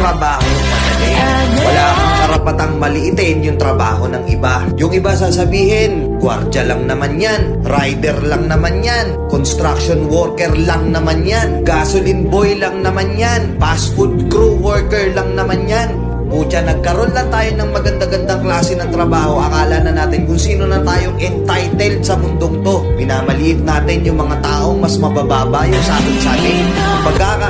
trabaho madali. Wala kang karapatang maliitin yung trabaho ng iba. Yung iba sasabihin, gwardya lang naman yan, rider lang naman yan, construction worker lang naman yan, gasoline boy lang naman yan, fast food crew worker lang naman yan. Pucha, nagkaroon lang tayo ng maganda-gandang klase ng trabaho. Akala na natin kung sino na tayong entitled sa mundong to. Minamaliit natin yung mga taong mas mabababa yung sahod sa atin. Pagkakaalam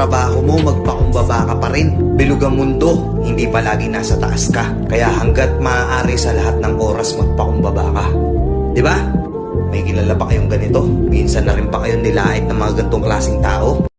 trabaho mo, magpakumbaba ka pa rin. Bilog ang mundo, hindi palagi nasa taas ka. Kaya hanggat maaari sa lahat ng oras, magpakumbaba ka. Di ba? May kilala pa kayong ganito? Minsan na rin pa kayong nilait ng mga gantong klaseng tao?